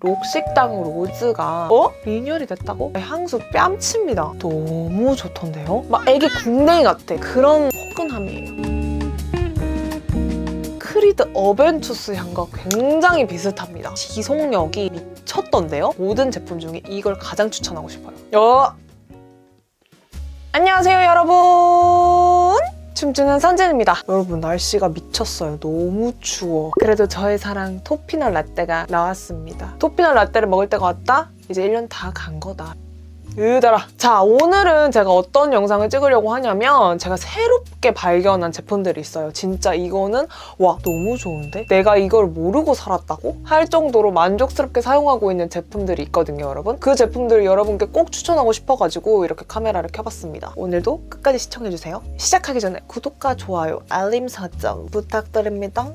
록식당 로즈가 어? 리뉴얼이 됐다고? 향수 뺨칩니다. 너무 좋던데요? 막 애기 궁뎅이 같아. 그런 포근함이에요. 크리드 어벤투스 향과 굉장히 비슷합니다. 지속력이 미쳤던데요? 모든 제품 중에 이걸 가장 추천하고 싶어요. 여... 안녕하세요 여러분! 춤추는 선진입니다. 여러분 날씨가 미쳤어요. 너무 추워. 그래도 저의 사랑 토피넛 라떼가 나왔습니다. 토피넛 라떼를 먹을 때가 왔다? 이제 1년 다 간 거다. 으달아. 자, 오늘은 제가 어떤 영상을 찍으려고 하냐면 제가 새롭게 발견한 제품들이 있어요. 진짜 이거는 와, 너무 좋은데? 내가 이걸 모르고 살았다고? 할 정도로 만족스럽게 사용하고 있는 제품들이 있거든요, 여러분. 그 제품들을 여러분께 꼭 추천하고 싶어가지고 이렇게 카메라를 켜봤습니다. 오늘도 끝까지 시청해주세요. 시작하기 전에 구독과 좋아요, 알림 설정 부탁드립니다.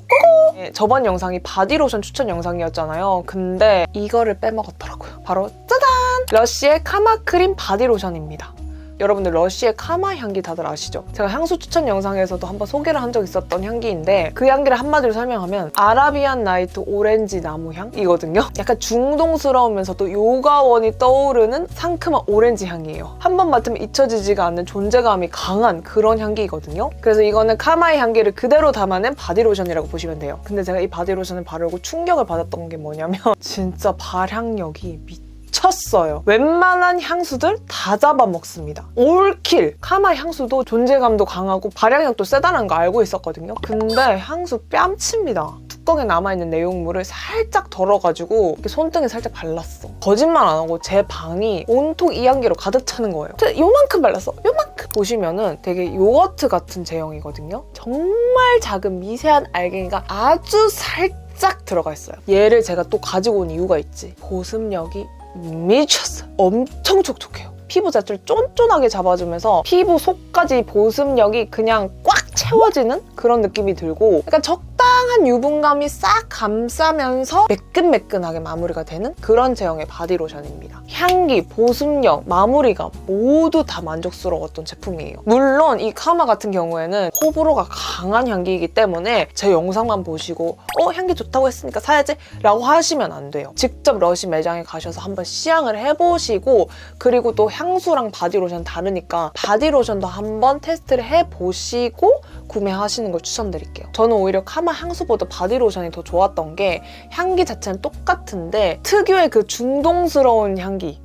네, 저번 영상이 바디로션 추천 영상이었잖아요. 근데 이거를 빼먹었더라고요. 바로 짜잔! 러쉬의 카마 크림 바디로션입니다. 여러분들 러쉬의 카마 향기 다들 아시죠? 제가 향수 추천 영상에서도 한번 소개를 한 적 있었던 향기인데 그 향기를 한마디로 설명하면 아라비안 나이트 오렌지 나무 향이거든요. 약간 중동스러우면서도 요가원이 떠오르는 상큼한 오렌지 향이에요. 한 번 맡으면 잊혀지지가 않는 존재감이 강한 그런 향기이거든요. 그래서 이거는 카마의 향기를 그대로 담아낸 바디로션이라고 보시면 돼요. 근데 제가 이 바디로션을 바르고 충격을 받았던 게 뭐냐면 진짜 발향력이 미 미쳤어요. 웬만한 향수들 다 잡아먹습니다. 올킬! 카마 향수도 존재감도 강하고 발향력도 세다는 거 알고 있었거든요. 근데 향수 뺨칩니다. 뚜껑에 남아있는 내용물을 살짝 덜어가지고 손등에 살짝 발랐어. 거짓말 안 하고 제 방이 온통 이 향기로 가득 차는 거예요. 요만큼 발랐어. 요만큼. 보시면은 되게 요거트 같은 제형이거든요. 정말 작은 미세한 알갱이가 아주 살짝 짝 들어가 있어요. 얘를 제가 또 가지고 온 이유가 있지. 보습력이 미쳤어. 엄청 촉촉해요. 피부 자체를 쫀쫀하게 잡아주면서 피부 속까지 보습력이 그냥 꽉 채워지는 그런 느낌이 들고 약간 적당한 유분감이 싹 감싸면서 매끈매끈하게 마무리가 되는 그런 제형의 바디로션입니다. 향기, 보습력, 마무리가 모두 다 만족스러웠던 제품이에요. 물론 이 카마 같은 경우에는 호불호가 강한 향기이기 때문에 제 영상만 보시고 어 향기 좋다고 했으니까 사야지 라고 하시면 안 돼요. 직접 러시 매장에 가셔서 한번 시향을 해보시고 그리고 또 향수랑 바디로션 다르니까 바디로션도 한번 테스트를 해보시고 구매하시는 걸 추천드릴게요. 저는 오히려 카마 향수보다 바디로션이 더 좋았던 게 향기 자체는 똑같은데 특유의 그 중동스러운 향기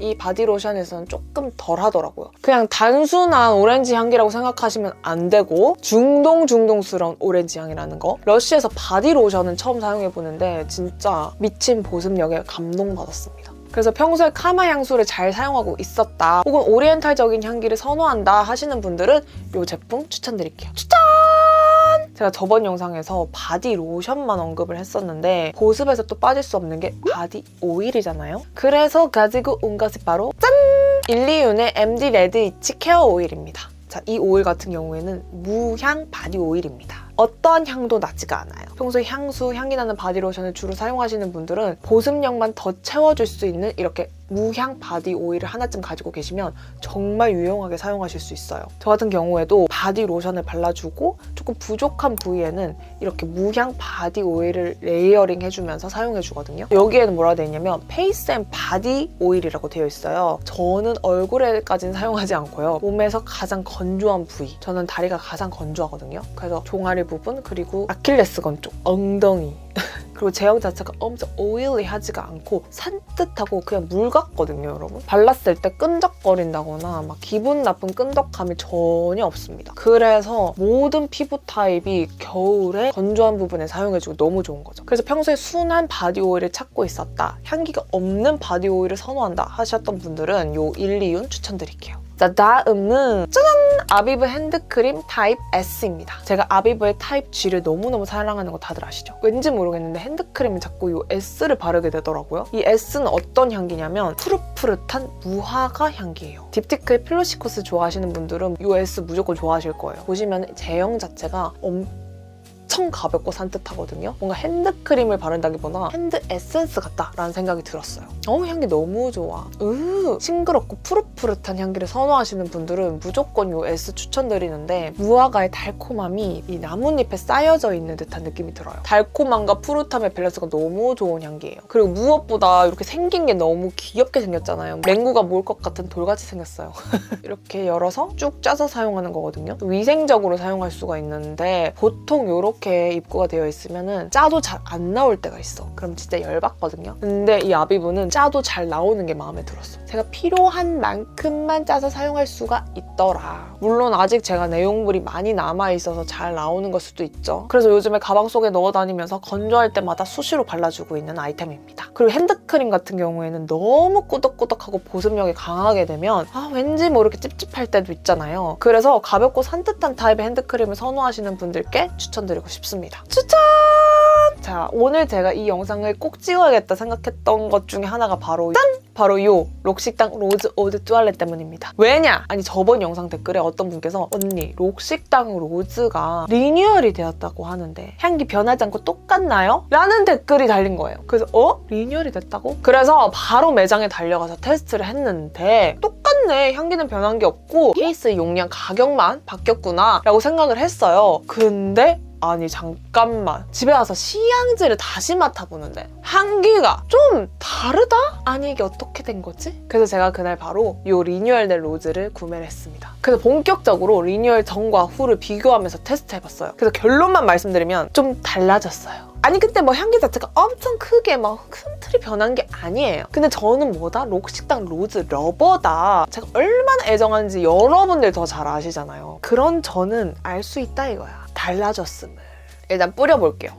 이 바디로션에서는 조금 덜 하더라고요. 그냥 단순한 오렌지 향기라고 생각하시면 안 되고 중동 중동스러운 오렌지 향이라는 거. 러쉬에서 바디로션은 처음 사용해보는데 진짜 미친 보습력에 감동받았습니다. 그래서 평소에 카마 향수를 잘 사용하고 있었다 혹은 오리엔탈적인 향기를 선호한다 하시는 분들은 이 제품 추천드릴게요. 추천! 제가 저번 영상에서 바디 로션만 언급을 했었는데 보습에서 또 빠질 수 없는 게 바디 오일이잖아요. 그래서 가지고 온 것이 바로 짠! 일리윤의 MD 레드 이치 케어 오일입니다. 자, 이 오일 같은 경우에는 무향 바디 오일입니다. 어떠한 향도 나지가 않아요. 평소에 향수, 향기 나는 바디로션을 주로 사용하시는 분들은 보습력만 더 채워줄 수 있는 이렇게 무향 바디 오일을 하나쯤 가지고 계시면 정말 유용하게 사용하실 수 있어요. 저 같은 경우에도 바디 로션을 발라주고 조금 부족한 부위에는 이렇게 무향 바디 오일을 레이어링 해주면서 사용해주거든요. 여기에는 뭐라 되어 있냐면 페이스 앤 바디 오일이라고 되어 있어요. 저는 얼굴에까지는 사용하지 않고요. 몸에서 가장 건조한 부위. 저는 다리가 가장 건조하거든요. 그래서 종아리 부분 그리고 아킬레스건 쪽, 엉덩이 그리고 제형 자체가 엄청 오일리하지가 않고 산뜻하고 그냥 물 같거든요, 여러분. 발랐을 때 끈적거린다거나 막 기분 나쁜 끈적함이 전혀 없습니다. 그래서 모든 피부 타입이 겨울에 건조한 부분에 사용해주고 너무 좋은 거죠. 그래서 평소에 순한 바디 오일을 찾고 있었다, 향기가 없는 바디 오일을 선호한다 하셨던 분들은 요 1, 2윤 추천드릴게요. 자, 다음은 짜잔! 아비브 핸드크림 타입 S입니다. 제가 아비브의 타입 G를 너무너무 사랑하는 거 다들 아시죠? 왠지 모르겠는데 핸드크림을 자꾸 이 S를 바르게 되더라고요. 이 S는 어떤 향기냐면 푸릇푸릇한 무화과 향기예요. 딥티크의 필로시코스 좋아하시는 분들은 이 S 무조건 좋아하실 거예요. 보시면 제형 자체가 엄청 엄청 가볍고 산뜻하거든요. 뭔가 핸드크림을 바른다기보다 핸드 에센스 같다라는 생각이 들었어요. 어우 향기 너무 좋아. 으 싱그럽고 푸릇푸릇한 향기를 선호하시는 분들은 무조건 이 S 추천드리는데 무화과의 달콤함이 이 나뭇잎에 쌓여져 있는 듯한 느낌이 들어요. 달콤함과 푸릇함의 밸런스가 너무 좋은 향기예요. 그리고 무엇보다 이렇게 생긴 게 너무 귀엽게 생겼잖아요. 맹구가 몰것 같은 돌같이 생겼어요. 이렇게 열어서 쭉 짜서 사용하는 거거든요. 위생적으로 사용할 수가 있는데 보통 이렇게 입구가 되어 있으면 짜도 잘 안 나올 때가 있어. 그럼 진짜 열받거든요. 근데 이 아비브는 짜도 잘 나오는 게 마음에 들었어. 제가 필요한 만큼만 짜서 사용할 수가 있더라. 물론 아직 제가 내용물이 많이 남아 있어서 잘 나오는 걸 수도 있죠. 그래서 요즘에 가방 속에 넣어 다니면서 건조할 때마다 수시로 발라주고 있는 아이템입니다. 그리고 핸드크림 같은 경우에는 너무 꾸덕꾸덕하고 보습력이 강하게 되면 아 왠지 모르게 찝찝할 때도 있잖아요. 그래서 가볍고 산뜻한 타입의 핸드크림을 선호하시는 분들께 추천드리고 싶습니다. 추천! 자, 오늘 제가 이 영상을 꼭 찍어야겠다 생각했던 것 중에 하나가 바로 짠! 바로 요 록식당 로즈 오드 뚜알렛 때문입니다. 왜냐? 아니 저번 영상 댓글에 어떤 분께서 언니 록식당 로즈가 리뉴얼이 되었다고 하는데 향기 변하지 않고 똑같나요? 라는 댓글이 달린 거예요. 그래서 어? 리뉴얼이 됐다고? 그래서 바로 매장에 달려가서 테스트를 했는데 똑같네. 향기는 변한 게 없고 케이스 용량 가격만 바뀌었구나 라고 생각을 했어요. 근데 아니 잠깐만 집에 와서 시향지를 다시 맡아보는데 향기가 좀 다르다? 아니 이게 어떻게 된 거지? 그래서 제가 그날 바로 이 리뉴얼된 로즈를 구매를 했습니다 그래서 본격적으로 리뉴얼 전과 후를 비교하면서 테스트해봤어요 그래서 결론만 말씀드리면 좀 달라졌어요 아니 근데 뭐 향기 자체가 엄청 크게 막 큰 틀이 변한 게 아니에요. 근데 저는 뭐다? 록식당 로즈 러버다. 제가 얼마나 애정하는지 여러분들 더 잘 아시잖아요. 그런 저는 알 수 있다 이거야. 달라졌음을. 일단 뿌려볼게요.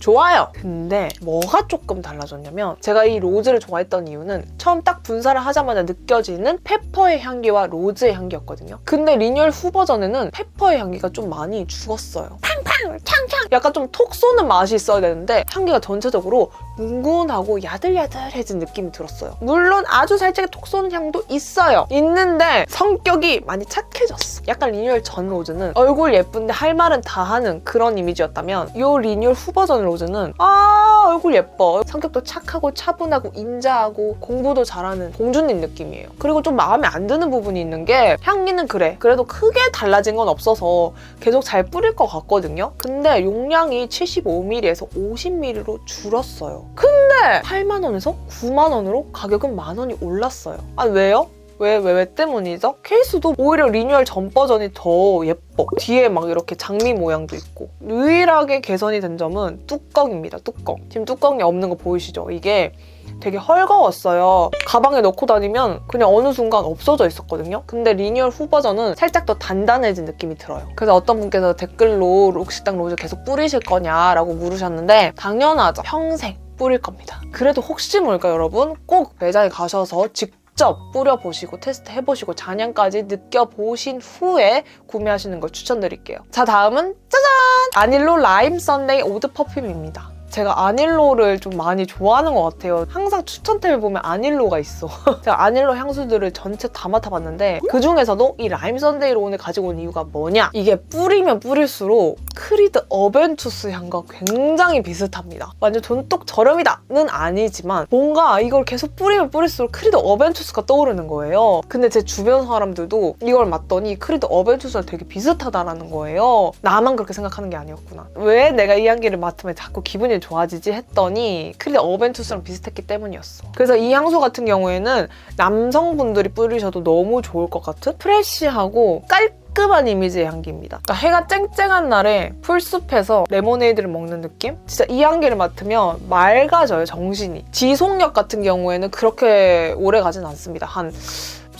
좋아요. 근데 뭐가 조금 달라졌냐면 제가 이 로즈를 좋아했던 이유는 처음 딱 분사를 하자마자 느껴지는 페퍼의 향기와 로즈의 향기였거든요. 근데 리뉴얼 후 버전에는 페퍼의 향기가 좀 많이 죽었어요. 팡팡 창창 약간 좀 톡 쏘는 맛이 있어야 되는데 향기가 전체적으로 뭉근하고 야들야들해진 느낌이 들었어요. 물론 아주 살짝의 톡 쏘는 향도 있어요. 있는데 성격이 많이 착해졌어. 약간 리뉴얼 전 로즈는 얼굴 예쁜데 할 말은 다 하는 그런 이미지였다면 이 리뉴얼 후 버전 로즈는 아 얼굴 예뻐. 성격도 착하고 차분하고 인자하고 공부도 잘하는 공주님 느낌이에요. 그리고 좀 마음에 안 드는 부분이 있는 게 향기는 그래. 그래도 크게 달라진 건 없어서 계속 잘 뿌릴 것 같거든요. 근데 용량이 75ml에서 50ml로 줄었어요. 근데 8만 원에서 9만 원으로 가격은 만 원이 올랐어요. 아 왜요? 왜, 왜, 왜 때문이죠? 케이스도 오히려 리뉴얼 전 버전이 더 예뻐. 뒤에 막 이렇게 장미 모양도 있고. 유일하게 개선이 된 점은 뚜껑입니다, 뚜껑. 지금 뚜껑이 없는 거 보이시죠? 이게 되게 헐거웠어요. 가방에 넣고 다니면 그냥 어느 순간 없어져 있었거든요. 근데 리뉴얼 후 버전은 살짝 더 단단해진 느낌이 들어요. 그래서 어떤 분께서 댓글로 록식당 로즈 계속 뿌리실 거냐라고 물으셨는데 당연하죠. 평생 뿌릴 겁니다. 그래도 혹시 모를까 여러분 꼭 매장에 가셔서 직접 뿌려보시고 테스트 해보시고 잔향까지 느껴보신 후에 구매하시는 걸 추천드릴게요. 자 다음은 짜잔! 아닐로 라임 썬데이 오드 퍼퓸입니다. 제가 아닐로를 좀 많이 좋아하는 것 같아요. 항상 추천템을 보면 아닐로가 있어. 제가 아닐로 향수들을 전체 다 맡아봤는데 그 중에서도 이 라임 썬데이를 오늘 가지고 온 이유가 뭐냐? 이게 뿌리면 뿌릴수록 크리드 어벤투스 향과 굉장히 비슷합니다. 완전 돈독 저렴이다는 아니지만 뭔가 이걸 계속 뿌리면 뿌릴수록 크리드 어벤투스가 떠오르는 거예요. 근데 제 주변 사람들도 이걸 맡더니 크리드 어벤투스랑 되게 비슷하다라는 거예요. 나만 그렇게 생각하는 게 아니었구나. 왜 내가 이 향기를 맡으면 자꾸 기분이 좋아지지 했더니 크리드 어벤투스랑 비슷했기 때문이었어. 그래서 이 향수 같은 경우에는 남성분들이 뿌리셔도 너무 좋을 것 같은 프레쉬하고 깔 깔끔한 이미지의 향기입니다. 그러니까 해가 쨍쨍한 날에 풀숲에서 레모네이드를 먹는 느낌? 진짜 이 향기를 맡으면 맑아져요, 정신이. 지속력 같은 경우에는 그렇게 오래 가진 않습니다. 한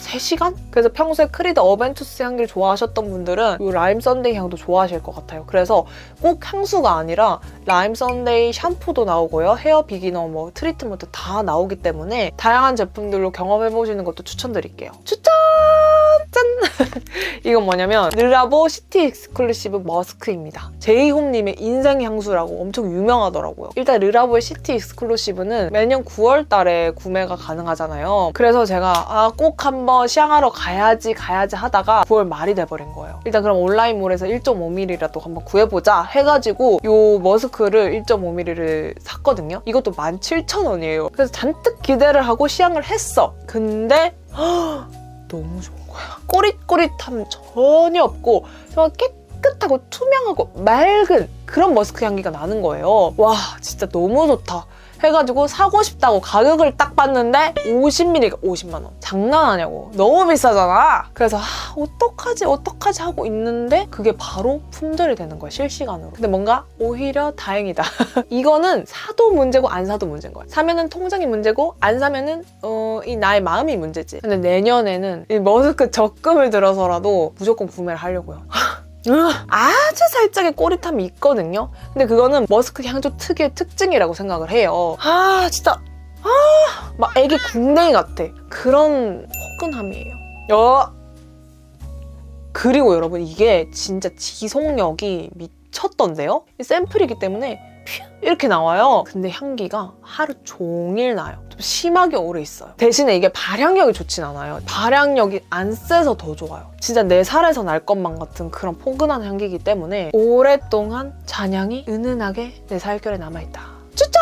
3시간? 그래서 평소에 크리드 어벤투스 향기를 좋아하셨던 분들은 이 라임 썬데이 향도 좋아하실 것 같아요. 그래서 꼭 향수가 아니라 라임 썬데이 샴푸도 나오고요. 헤어 비기너 뭐 트리트먼트 다 나오기 때문에 다양한 제품들로 경험해보시는 것도 추천드릴게요. 추천! 짠! 이건 뭐냐면 르라보 시티 익스클루시브 머스크입니다. 제이홈님의 인생 향수라고 엄청 유명하더라고요. 일단 르라보의 시티 익스클루시브는 매년 9월 달에 구매가 가능하잖아요. 그래서 제가 아, 꼭 한번 시향하러 가야지 가야지 하다가 9월 말이 돼버린 거예요. 일단 그럼 온라인몰에서 1.5mm라도 한번 구해보자 해가지고 요 머스크를 1.5mm를 샀거든요. 이것도 17,000원이에요. 그래서 잔뜩 기대를 하고 시향을 했어. 근데 너무 좋은 거야. 꼬릿꼬릿함 전혀 없고 정말 깨끗하고 투명하고 맑은 그런 머스크 향기가 나는 거예요. 와 진짜 너무 좋다. 해가지고 사고 싶다고 가격을 딱 봤는데 50ml가 50만 원. 장난 아냐고. 너무 비싸잖아. 그래서 아, 어떡하지 어떡하지 하고 있는데 그게 바로 품절이 되는 거야 실시간으로. 근데 뭔가 오히려 다행이다. 이거는 사도 문제고 안 사도 문제인 거야. 사면은 통장이 문제고 안 사면은 어, 이 나의 마음이 문제지. 근데 내년에는 이 머스크 적금을 들어서라도 무조건 구매를 하려고요. 아주 살짝의 꼬릿함이 있거든요. 근데 그거는 머스크 향조 특유의 특징이라고 생각을 해요. 아 진짜 아 막 애기 궁뎅이 같아. 그런 포근함이에요. 어. 그리고 여러분 이게 진짜 지속력이 미쳤던데요? 이 샘플이기 때문에 퓨 이렇게 나와요. 근데 향기가 하루 종일 나요. 좀 심하게 오래 있어요. 대신에 이게 발향력이 좋진 않아요. 발향력이 안 세서 더 좋아요. 진짜 내 살에서 날 것만 같은 그런 포근한 향기이기 때문에 오랫동안 잔향이 은은하게 내 살결에 남아있다. 추천!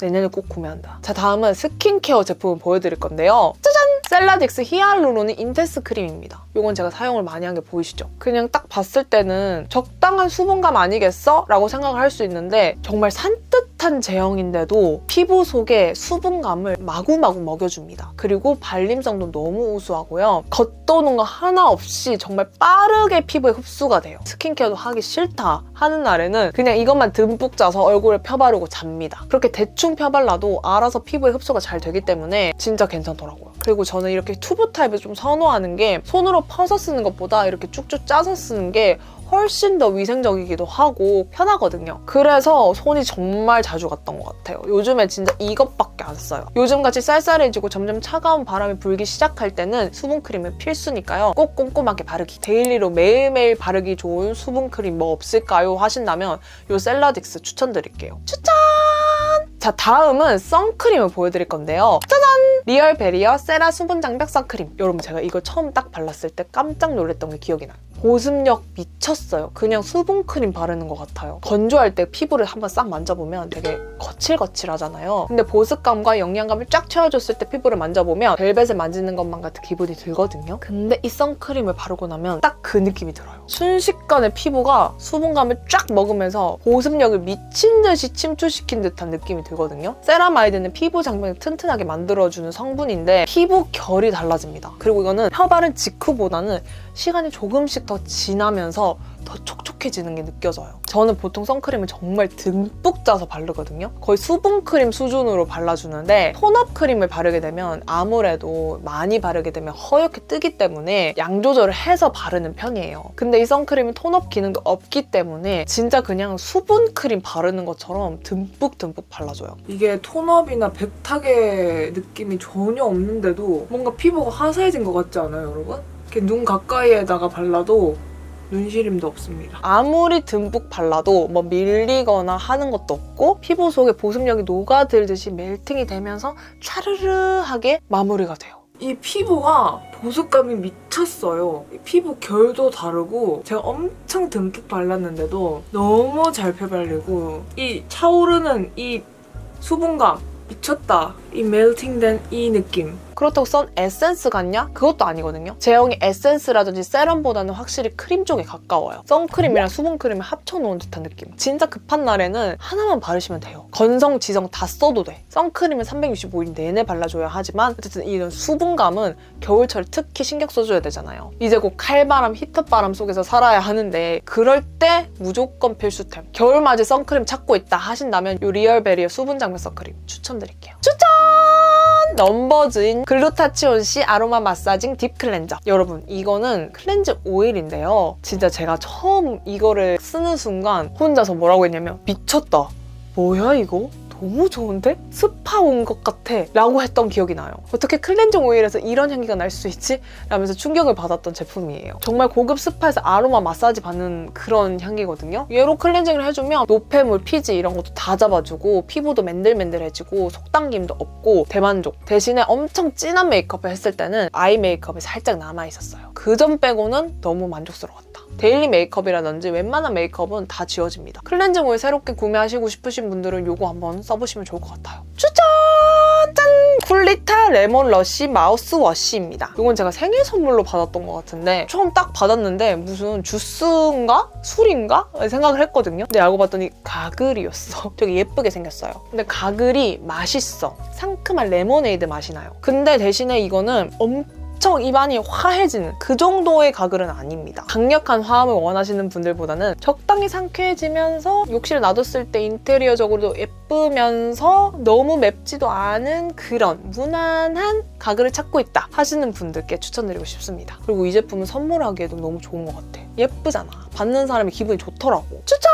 내년에 꼭 구매한다. 자, 다음은 스킨케어 제품을 보여드릴 건데요. 짜잔! 셀라딕스 히알루로닉 인테스 크림입니다. 이건 제가 사용을 많이 한 게 보이시죠? 그냥 딱 봤을 때는 적당한 수분감 아니겠어? 라고 생각을 할 수 있는데 정말 산뜻한 제형인데도 피부 속에 수분감을 마구마구 먹여줍니다. 그리고 발림성도 너무 우수하고요. 겉도는 거 하나 없이 정말 빠르게 피부에 흡수가 돼요. 스킨케어도 하기 싫다 하는 날에는 그냥 이것만 듬뿍 짜서 얼굴에 펴바르고 잡니다. 그렇게 대충 펴발라도 알아서 피부에 흡수가 잘 되기 때문에 진짜 괜찮더라고요. 그리고 저는 이렇게 튜브 타입을 좀 선호하는 게 손으로 퍼서 쓰는 것보다 이렇게 쭉쭉 짜서 쓰는 게 훨씬 더 위생적이기도 하고 편하거든요. 그래서 손이 정말 자주 갔던 것 같아요. 요즘에 진짜 이것밖에 안 써요. 요즘같이 쌀쌀해지고 점점 차가운 바람이 불기 시작할 때는 수분크림은 필수니까요. 꼭 꼼꼼하게 바르기. 데일리로 매일매일 바르기 좋은 수분크림 뭐 없을까요? 하신다면 이 셀라딕스 추천드릴게요. 추천! 자 다음은 선크림을 보여드릴 건데요. 짜잔! 리얼 베리어 세라 수분 장벽 선크림. 여러분 제가 이거 처음 딱 발랐을 때 깜짝 놀랐던 게 기억이 나요. 보습력 미쳤어요. 그냥 수분 크림 바르는 것 같아요. 건조할 때 피부를 한번 싹 만져보면 되게 거칠거칠하잖아요. 근데 보습감과 영양감을 쫙 채워줬을 때 피부를 만져보면 벨벳을 만지는 것만 같은 기분이 들거든요. 근데 이 선크림을 바르고 나면 딱 그 느낌이 들어요. 순식간에 피부가 수분감을 쫙 먹으면서 보습력을 미친 듯이 침투시킨 듯한 느낌이 들거든요. 세라마이드는 피부 장벽을 튼튼하게 만들어주는 성분인데 피부 결이 달라집니다. 그리고 이거는 펴바른 직후보다는 시간이 조금씩 더 지나면서 더 촉촉해지는 게 느껴져요. 저는 보통 선크림을 정말 듬뿍 짜서 바르거든요. 거의 수분크림 수준으로 발라주는데 톤업 크림을 바르게 되면 아무래도 많이 바르게 되면 허옇게 뜨기 때문에 양 조절을 해서 바르는 편이에요. 근데 이 선크림은 톤업 기능도 없기 때문에 진짜 그냥 수분크림 바르는 것처럼 듬뿍 듬뿍 발라줘요. 이게 톤업이나 백탁의 느낌이 전혀 없는데도 뭔가 피부가 화사해진 것 같지 않아요, 여러분? 이렇게 눈 가까이에다가 발라도 눈시림도 없습니다. 아무리 듬뿍 발라도 뭐 밀리거나 하는 것도 없고 피부 속에 보습력이 녹아들듯이 멜팅이 되면서 차르르하게 마무리가 돼요. 이 피부가 보습감이 미쳤어요. 이 피부 결도 다르고 제가 엄청 듬뿍 발랐는데도 너무 잘 펴발리고 이 차오르는 이 수분감 미쳤다. 이 멜팅된 이 느낌. 그렇다고 썬 에센스 같냐? 그것도 아니거든요. 제형이 에센스라든지 세럼보다는 확실히 크림 쪽에 가까워요. 선크림이랑 수분크림을 합쳐놓은 듯한 느낌. 진짜 급한 날에는 하나만 바르시면 돼요. 건성, 지성 다 써도 돼. 선크림은 365일 내내 발라줘야 하지만 어쨌든 이런 수분감은 겨울철 특히 신경 써줘야 되잖아요. 이제 곧 칼바람, 히터바람 속에서 살아야 하는데 그럴 때 무조건 필수템. 겨울맞이 선크림 찾고 있다 하신다면 이 리얼베리어 수분 장벽 선크림 추천드릴게요. 추천! 넘버즈인 글루타치온 C 아로마 마사징 딥 클렌저. 여러분, 이거는 클렌즈 오일인데요. 진짜 제가 처음 이거를 쓰는 순간 혼자서 뭐라고 했냐면 미쳤다. 뭐야 이거? 너무 좋은데? 스파 온 것 같아. 라고 했던 기억이 나요. 어떻게 클렌징 오일에서 이런 향기가 날 수 있지? 라면서 충격을 받았던 제품이에요. 정말 고급 스파에서 아로마 마사지 받는 그런 향기거든요. 얘로 클렌징을 해주면 노폐물, 피지 이런 것도 다 잡아주고 피부도 맨들맨들해지고 속당김도 없고 대만족. 대신에 엄청 진한 메이크업을 했을 때는 아이 메이크업이 살짝 남아있었어요. 그 점 빼고는 너무 만족스러웠다 데일리 메이크업이라든지 웬만한 메이크업은 다 지워집니다. 클렌징 오일 새롭게 구매하시고 싶으신 분들은 이거 한번 써보시면 좋을 것 같아요. 추천! 짠! 쿨리타 레몬 러쉬 마우스 워시입니다. 이건 제가 생일 선물로 받았던 것 같은데 처음 딱 받았는데 무슨 주스인가? 술인가? 생각을 했거든요. 근데 알고 봤더니 가글이었어. 되게 예쁘게 생겼어요. 근데 가글이 맛있어. 상큼한 레모네이드 맛이 나요. 근데 대신에 이거는 엄청 엄청 입안이 화해지는 그 정도의 가글은 아닙니다. 강력한 화음을 원하시는 분들보다는 적당히 상쾌해지면서 욕실 놔뒀을 때 인테리어적으로도 예쁘면서 너무 맵지도 않은 그런 무난한 가글을 찾고 있다 하시는 분들께 추천드리고 싶습니다. 그리고 이 제품은 선물하기에도 너무 좋은 것 같아. 예쁘잖아. 받는 사람이 기분이 좋더라고. 추천!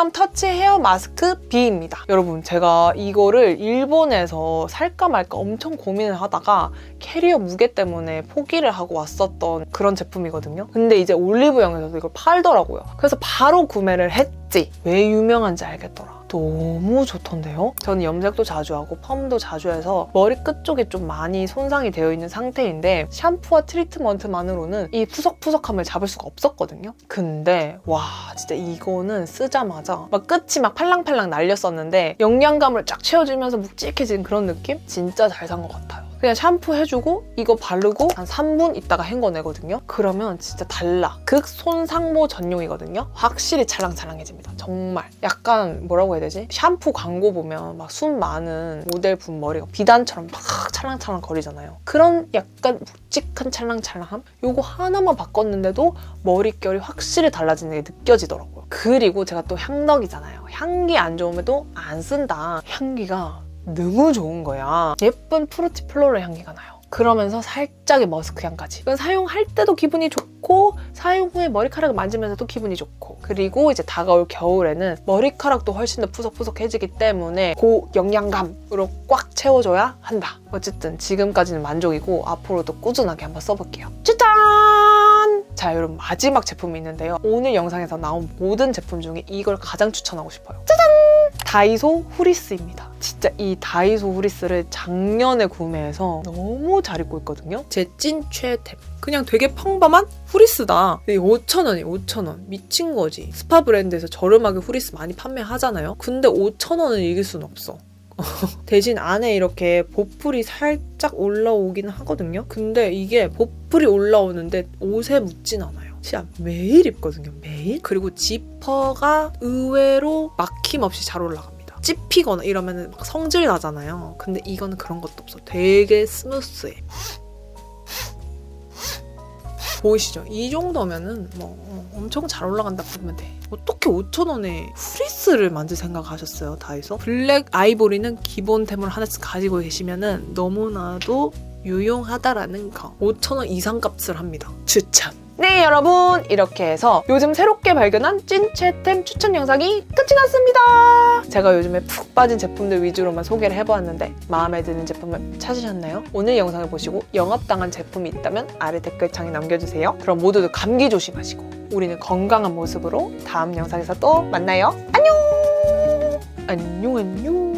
프리미엄 터치 헤어 마스크 B입니다. 여러분, 제가 이거를 일본에서 살까 말까 엄청 고민을 하다가 캐리어 무게 때문에 포기를 하고 왔었던 그런 제품이거든요. 근데 이제 올리브영에서도 이걸 팔더라고요. 그래서 바로 구매를 했지. 왜 유명한지 알겠더라. 너무 좋던데요? 저는 염색도 자주 하고 펌도 자주 해서 머리 끝 쪽이 좀 많이 손상이 되어 있는 상태인데 샴푸와 트리트먼트만으로는 이 푸석푸석함을 잡을 수가 없었거든요. 근데 와 진짜 이거는 쓰자마자 막 끝이 막 팔랑팔랑 날렸었는데 영양감을 쫙 채워주면서 묵직해지는 그런 느낌? 진짜 잘 산 것 같아요. 그냥 샴푸 해주고 이거 바르고 한 3분 있다가 헹궈내거든요. 그러면 진짜 달라. 극 손상모 전용이거든요. 확실히 찰랑찰랑해집니다. 정말. 약간 뭐라고 해야 되지? 샴푸 광고 보면 막 숨 많은 모델분 머리가 비단처럼 막 찰랑찰랑 거리잖아요. 그런 약간 묵직한 찰랑찰랑함? 요거 하나만 바꿨는데도 머릿결이 확실히 달라지는 게 느껴지더라고요. 그리고 제가 또 향덕이잖아요. 향기 안 좋음에도 안 쓴다. 향기가 너무 좋은 거야. 예쁜 프루티 플로럴 향기가 나요. 그러면서 살짝의 머스크 향까지. 이건 사용할 때도 기분이 좋고 사용 후에 머리카락을 만지면서도 기분이 좋고 그리고 이제 다가올 겨울에는 머리카락도 훨씬 더 푸석푸석해지기 때문에 그 영양감으로 꽉 채워줘야 한다. 어쨌든 지금까지는 만족이고 앞으로도 꾸준하게 한번 써볼게요. 추천! 자 여러분 마지막 제품이 있는데요. 오늘 영상에서 나온 모든 제품 중에 이걸 가장 추천하고 싶어요. 짜잔! 다이소 후리스입니다. 진짜 이 다이소 후리스를 작년에 구매해서 너무 잘 입고 있거든요. 제 찐 최애템. 그냥 되게 평범한 후리스다. 5,000원이에요, 5,000원. 미친 거지. 스파 브랜드에서 저렴하게 후리스 많이 판매하잖아요. 근데 5,000원은 이길 순 없어. 대신 안에 이렇게 보풀이 살짝 올라오기는 하거든요. 근데 이게 보풀이 올라오는데 옷에 묻진 않아요. 진짜 매일 입거든요. 매일. 그리고 지퍼가 의외로 막힘 없이 잘 올라갑니다. 찝히거나 이러면 막 성질 나잖아요. 근데 이거는 그런 것도 없어. 되게 스무스해. 보이시죠? 이 정도면은 뭐 어, 엄청 잘 올라간다 보면 돼. 어떻게 5,000원에 후리스를 만들 생각하셨어요, 다이소? 블랙 아이보리는 기본템으로 하나씩 가지고 계시면은 너무나도 유용하다라는 거. 5,000원 이상 값을 합니다. 추천. 네, 여러분. 이렇게 해서 요즘 새롭게 발견한 찐채템 추천 영상이 끝이 났습니다. 제가 요즘에 푹 빠진 제품들 위주로만 소개를 해보았는데 마음에 드는 제품을 찾으셨나요? 오늘 영상을 보시고 영업당한 제품이 있다면 아래 댓글창에 남겨주세요. 그럼 모두들 감기 조심하시고 우리는 건강한 모습으로 다음 영상에서 또 만나요. 안녕! 안녕, 안녕.